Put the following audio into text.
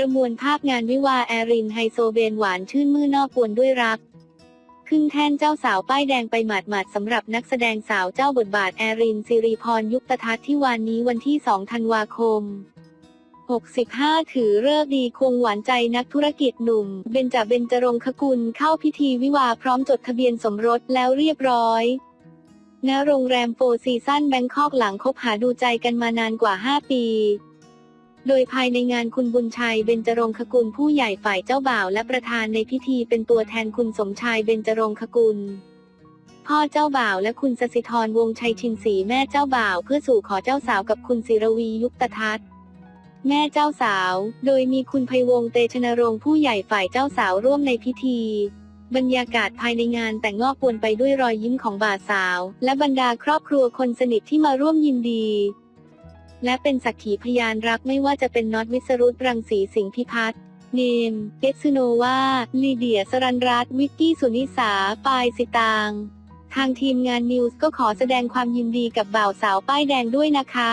ประมวลภาพงานวิวาแอรินไฮโซเบนหวานชื่นมื่นอกกวนด้วยรัก ขึ้นแท่นเจ้าสาวป้ายแดงไปหมาดๆสำหรับนักแสดงสาวเจ้าบทบาทแอรินสิริพรยุคตทัศน์ที่วานนี้วันที่ 2 ธันวาคม 65 ถือเลิกดีควงหวานใจนักธุรกิจหนุ่ม เบญจเบญจรงคกุลเข้าพิธีวิวาพร้อมจดทะเบียนสมรสแล้วเรียบร้อยณโรงแรมโฟร์ซีซั่นแบงคอกหลังคบหาดูใจกันมานานกว่า 5 ปี โดยภายในงานคุณบุญชัยเบญจรงคกุลผู้ใหญ่ฝ่ายเจ้าบ่าวและประธานในพิธีเป็นตัวแทนคุณสมชายเบญจรงคกุล พ่อเจ้าบ่าวและคุณสสิธรวงชัยชินศรีแม่เจ้าบ่าวเพื่อสู่ขอเจ้าสาวกับคุณศิรวียุคตทัศน์แม่เจ้าสาว โดยมีคุณไพวงเตชนรงค์ผู้ใหญ่ฝ่ายเจ้าสาวร่วมในพิธี บรรยากาศภายในงานแต่งงอกปวนไปด้วยรอยยิ้มของบ่าวสาว และบรรดาครอบครัวคนสนิทที่มาร่วมยินดี และเป็นสักขีพยานรักไม่ว่าจะเป็นน็อตวิสรุตรังสีสิงห์พิพัฒน์เนมเกซูโนวาลีเดียสรันรัตวิกกี้สุนิสา ปายสิตาง ทางทีมงานนิวส์ก็ขอแสดงความยินดีกับบ่าวสาวป้ายแดงด้วยนะคะ